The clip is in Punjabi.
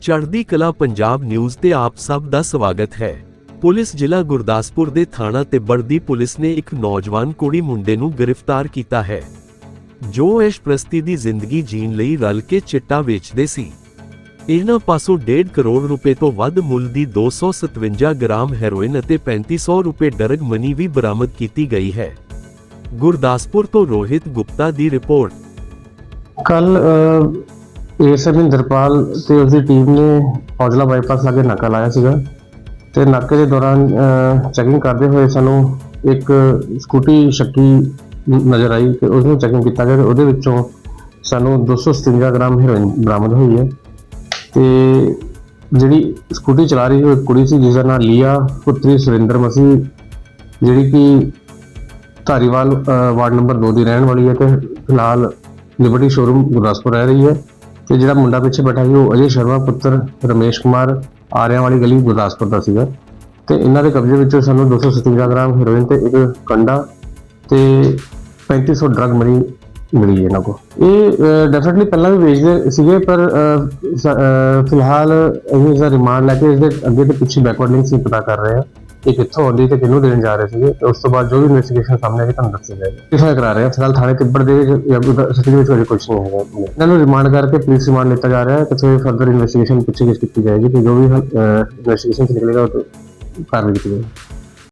ਚੜ੍ਹਦੀ ਕਲਾ ਪੰਜਾਬ ਨਿਊਜ਼ ਤੇ ਆਪ ਸਭ ਦਾ ਸਵਾਗਤ ਹੈ। ਪੁਲਿਸ ਜ਼ਿਲ੍ਹਾ ਗੁਰਦਾਸਪੁਰ ਦੇ ਥਾਣਾ ਤਿੱਬੜ ਦੀ ਪੁਲਿਸ ਨੇ ਇੱਕ ਨੌਜਵਾਨ ਕੁੜੀ ਮੁੰਡੇ ਨੂੰ ਗ੍ਰਿਫਤਾਰ ਕੀਤਾ ਹੈ। ਜੋ ਐਸ਼ਪ੍ਰਸਤੀ ਦੀ ਜ਼ਿੰਦਗੀ ਜੀਣ ਲਈ ਰਲ ਕੇ ਚਿੱਟਾ ਵੇਚਦੇ ਸੀ। ਇਹਨਾਂ ਪਾਸੋਂ 1.5 ਕਰੋੜ ਰੁਪਏ ਤੋਂ ਵੱਧ ਮੁੱਲ ਦੀ 257 ਗ੍ਰਾਮ ਹੈਰੋਇਨ ਅਤੇ 3500 ਰੁਪਏ ਡਰਗ ਮਨੀ ਵੀ ਬਰਾਮਦ ਕੀਤੀ ਗਈ ਹੈ। ਗੁਰਦਾਸਪੁਰ ਤੋਂ ਰੋਹਿਤ ਗੁਪਤਾ ਦੀ ਰਿਪੋਰਟ। ਕੱਲ ਏਐਸਐਮ ਇੰਦਰਪਾਲ ਤੇ ਉਸਦੀ ਟੀਮ ਨੇ ਔਜਲਾ ਬਾਈਪਾਸ ਲਾਗੇ ਨਾਕਾ ਲਾਇਆ ਸੀਗਾ ਤੇ ਨਾਕੇ ਦੇ ਦੌਰਾਨ ਚੈਕਿੰਗ ਕਰਦੇ ਹੋਏ ਸਾਨੂੰ ਇੱਕ ਸਕੂਟੀ ਸ਼ੱਕੀ ਨਜ਼ਰ ਆਈ ਤੇ ਉਸ ਨੂੰ ਚੈਕਿੰਗ ਕੀਤਾ ਗਿਆ ਤੇ ਉਹਦੇ ਵਿੱਚੋਂ ਸਾਨੂੰ 257 ਗ੍ਰਾਮ ਹੈਰੋਇਨ ਬਰਾਮਦ ਹੋਈ ਹੈ। ਤੇ ਜਿਹੜੀ ਸਕੂਟੀ ਚਲਾ ਰਹੀ ਉਹ ਇੱਕ ਕੁੜੀ ਸੀ ਜਿਸ ਦਾ ਨਾਮ ਲੀਆ, ਪੁੱਤਰੀ ਸੁਰਿੰਦਰ ਮਸੀਹ ਜਿਹੜੀ ਕਿ ਧਾਰੀਵਾਲ ਵਾਰਡ ਨੰਬਰ 2 ਦੀ ਰਹਿਣ ਵਾਲੀ ਹੈ ਤੇ ਫਿਲਹਾਲ ਲਿਬਰਟੀ ਸ਼ੋਰੂਮ ਗੁਰਦਾਸਪੁਰ ਰਹਿ ਰਹੀ ਹੈ। ਤੇ ਜਿਹੜਾ ਮੁੰਡਾ ਪਿੱਛੇ ਬੈਠਾ ਸੀ, ਉਹ ਅਜੇ ਸ਼ਰਮਾ ਪੁੱਤਰ ਰਮੇਸ਼ ਕੁਮਾਰ ਆਰਿਆਂ ਵਾਲੀ ਗਲੀ ਗੁਰਦਾਸਪੁਰ ਦਾ ਸੀਗਾ। ਤੇ ਇਹਨਾਂ ਦੇ ਕਬਜ਼ੇ ਵਿੱਚੋਂ ਸਾਨੂੰ 257 ਗ੍ਰਾਮ ਹੈਰੋਇਨ ਤੇ ਇੱਕ ਕੰਡਾ ਤੇ 3500 ਡਰਗ ਮਨੀ ਮਿਲੀ ਹੈ ਇਹਨਾਂ ਕੋ ਇਹ ਡੈਫੀਨਿਟਲੀ ਪਹਿਲਾਂ ਵੀ ਵੇਚਦੇ ਸੀਗੇ, ਪਰ ਫਿਲਹਾਲ ਅਸੀਂ ਇਸ ਦਾ ਰਿਮਾਂਡ ਲੈ ਕੇ ਇਸ ਦੇ ਅੱਗੇ ਤੇ ਪਿੱਛੇ ਬੈਕਵਰਡ ਲਿੰਕ ਸੀ ਪਤਾ ਕਰ ਰਹੇ ਹਾਂ। ਕਿ ਕਿੱਥੋਂ ਆਉਂਦੀ ਤੇ ਕਿਹਨੂੰ ਦੇਣ ਜਾ ਰਹੇ ਸੀਗੇ, ਤੇ ਉਸ ਤੋਂ ਬਾਅਦ ਜੋ ਵੀ ਇਨਵੈਸਟੀਗੇਸ਼ਨ ਸਾਹਮਣੇ ਆਏਗੀ ਤੁਹਾਨੂੰ ਦੱਸਿਆ ਜਾਏਗਾ ਕਿਫਾਇ ਕਰਾ ਰਹੇ ਹਾਂ ਫਿਲਹਾਲ ਥਾਣੇ ਤਿੱਬੜ ਦੇ ਵਿੱਚ ਜਾਂ ਵਿੱਚ ਕੋਈ ਕੁਝ ਨਹੀਂ ਹੈਗਾ। ਇਹਨਾਂ ਨੂੰ ਰਿਮਾਂਡ ਕਰਕੇ ਪੁਲਿਸ ਰਿਮਾਂਡ ਲਿੱਤਾ ਜਾ ਰਿਹਾ ਹੈ ਤੇ ਫਿਰ ਫਰਦਰ ਇਨਵੈਸਟੀਗੇਸ਼ਨ ਪੁੱਛਗਿੱਛ ਕੀਤੀ ਜਾਏਗੀ ਤੇ ਜੋ ਵੀ ਇਨਵੈਸਟੀਗੇਸ਼ਨ ਨਿਕਲੇਗਾ, ਉਹ ਕਾਰਵਾਈ ਕੀਤੀ ਜਾਏਗੀ।